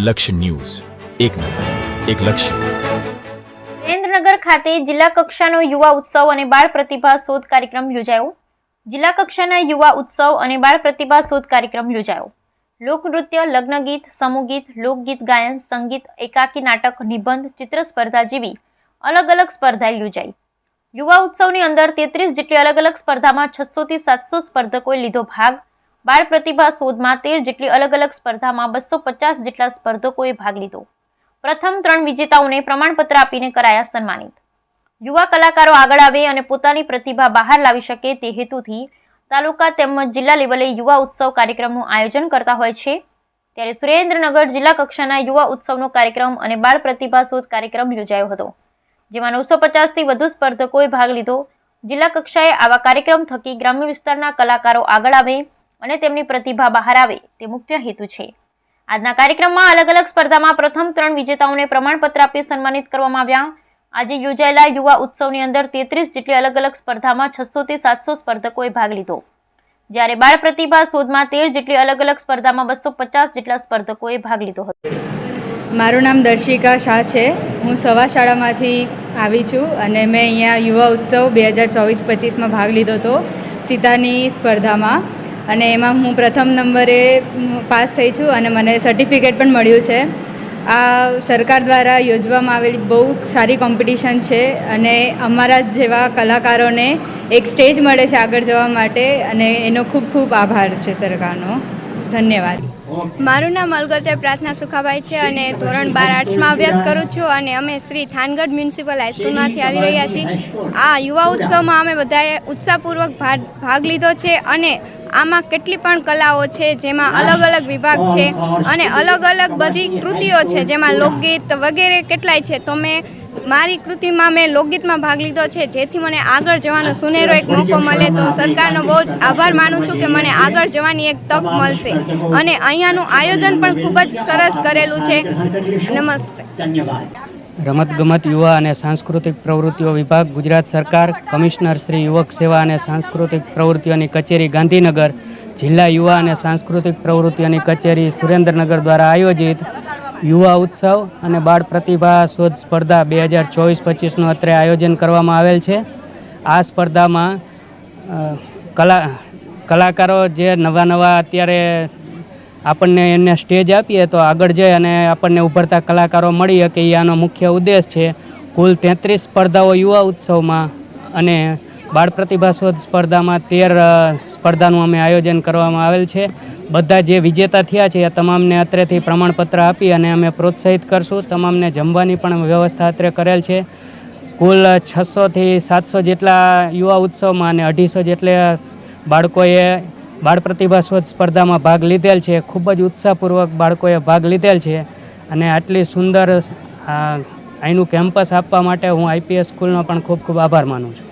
લક્ષ્ય ન્યૂઝ. એક નજર, એક લક્ષ્ય. સુરેન્દ્રનગર ખાતે જિલ્લા કક્ષાનો યુવા ઉત્સવ અને બાળ પ્રતિભા શોધ કાર્યક્રમ યોજાયો. જિલ્લા કક્ષાના યુવા ઉત્સવ અને બાળ પ્રતિભા શોધ કાર્યક્રમ યોજાયો. લોકનૃત્ય, લગ્નગીત, સમૂહગીત, લોકગીત, ગાયન, સંગીત, એકાકી નાટક, નિબંધ ચિત્ર સ્પર્ધા જેવી અલગ અલગ સ્પર્ધા યોજાઈ. યુવા ઉત્સવની અંદર તેત્રીસ જેટલી અલગ અલગ સ્પર્ધામાં છસો થી સાતસો સ્પર્ધકોએ લીધો ભાગ. બાળ પ્રતિભા શોધમાં તેર જેટલી અલગ અલગ સ્પર્ધામાં બસો પચાસ જેટલા સ્પર્ધકોએ ભાગ લીધો. પ્રથમ ત્રણ વિજેતાઓને પ્રમાણપત્ર આપીને કરાયા સન્માનિત. યુવા કલાકારો આગળ આવે અને પોતાની પ્રતિભા બહાર લાવી શકે તે હેતુથી તાલુકા તેમજ જિલ્લા લેવલે યુવા ઉત્સવ કાર્યક્રમનું આયોજન કરતા હોય છે. ત્યારે સુરેન્દ્રનગર જિલ્લા કક્ષાના યુવા ઉત્સવનો કાર્યક્રમ અને બાળ પ્રતિભા શોધ કાર્યક્રમ યોજાયો હતો. જેમાં નવસો પચાસથી વધુ સ્પર્ધકોએ ભાગ લીધો. જિલ્લા કક્ષાએ આવા કાર્યક્રમ થકી ગ્રામ્ય વિસ્તારના કલાકારો આગળ આવે અને તેમની પ્રતિભા બહાર આવે તે મુખ્ય હેતુ છે. આજના કાર્યક્રમમાં અલગ અલગ સ્પર્ધામાં પ્રથમ ત્રણ વિજેતાઓને પ્રમાણપત્ર આપી સન્માનિત કરવામાં આવ્યા. આજે યોજાયેલા યુવા ઉત્સવની અંદર તેત્રીસ જેટલી અલગ અલગ સ્પર્ધામાં છસો થી સાતસો સ્પર્ધકોએ ભાગ લીધો. જ્યારે બાળ પ્રતિભા શોધમાં તેર જેટલી અલગ અલગ સ્પર્ધામાં બસો પચાસ જેટલા સ્પર્ધકોએ ભાગ લીધો હતો. મારું નામ દર્શિકા શાહ છે. હું સવા શાળામાંથી આવી છું અને મેં અહીંયા યુવા ઉત્સવ બે હજાર ચોવીસ પચીસમાં ભાગ લીધો હતો સીતાની સ્પર્ધામાં. અને એમાં હું પ્રથમ નંબરે પાસ થઈ છું અને મને સર્ટિફિકેટ પણ મળ્યું છે. આ સરકાર દ્વારા યોજવામાં આવેલી બહુ સારી કોમ્પિટિશન છે અને અમારા જેવા કલાકારોને એક સ્ટેજ મળે છે આગળ જવા માટે અને એનો ખૂબ ખૂબ આભાર છે સરકારનો. ધન્યવાદ. મારું નામ અલગતે પ્રાર્થના સુખાભાઈ છે અને ધોરણ બાર આર્ટ્સમાં અભ્યાસ કરું છું અને અમે શ્રી થાનગઢ મ્યુનિસિપલ હાઈસ્કૂલમાંથી આવી રહ્યા છીએ. આ યુવા ઉત્સવમાં અમે બધાએ ઉત્સાહપૂર્વક ભાગ લીધો છે અને આમાં કેટલી પણ કલાઓ છે જેમાં અલગ અલગ વિભાગ છે અને અલગ અલગ બધી કૃતિઓ છે જેમાં લોકગીત વગેરે કેટલાય છે તો મેં મારી કૃતિમાં મેં લોકગીતમાં ભાગ લીધો છે. જેથી મને આગળ જવાનો સુનેરો એક મોકો મળે તો હું સરકારનો બહુ જ આભાર માનું છું કે મને આગળ જવાની એક તક મળશે. અને અહીંયાનું આયોજન પણ ખૂબ જ સરસ કરેલું છે. નમસ્તે. રમતગમત યુવા અને સાંસ્કૃતિક પ્રવૃત્તિઓ વિભાગ, ગુજરાત સરકાર, કમિશનર શ્રી યુવક સેવા અને સાંસ્કૃતિક પ્રવૃત્તિઓની કચેરી ગાંધીનગર, જિલ્લા યુવા અને સાંસ્કૃતિક પ્રવૃત્તિઓની કચેરી સુરેન્દ્રનગર દ્વારા આયોજિત યુવા ઉત્સવ અને બાળ પ્રતિભા શોધ સ્પર્ધા બે હજાર ચોવીસ પચીસનું અત્રે આયોજન કરવામાં આવેલ છે. આ સ્પર્ધામાં કલા, કલાકારો જે નવા નવા અત્યારે આપણને એમને સ્ટેજ આપીએ તો આગળ જઈ અને આપણને ઉભરતા કલાકારો મળી શકે એ આનો મુખ્ય ઉદ્દેશ છે. કુલ તેત્રીસ સ્પર્ધાઓ યુવા ઉત્સવમાં અને બાળ પ્રતિભા સ્પર્ધામાં તેર સ્પર્ધાનું અમે આયોજન કરવામાં આવેલ છે. બધા જે વિજેતા થયા છે, એ તમામને અત્રેથી પ્રમાણપત્ર આપી અને અમે પ્રોત્સાહિત કરશું. તમામને જમવાની પણ વ્યવસ્થા અત્રે કરેલ છે. કુલ છસોથી સાતસો જેટલા યુવા ઉત્સવમાં અને અઢીસો જેટલા બાળકોએ બાળ પ્રતિભા સ્પર્ધામાં ભાગ લીધેલ છે. ખૂબ જ ઉત્સાહપૂર્વક બાળકોએ ભાગ લીધેલ છે અને આટલી સુંદર અહીંનું કેમ્પસ આપવા માટે હું આઈપીએસ સ્કૂલનો પણ ખૂબ ખૂબ આભાર માનું છું.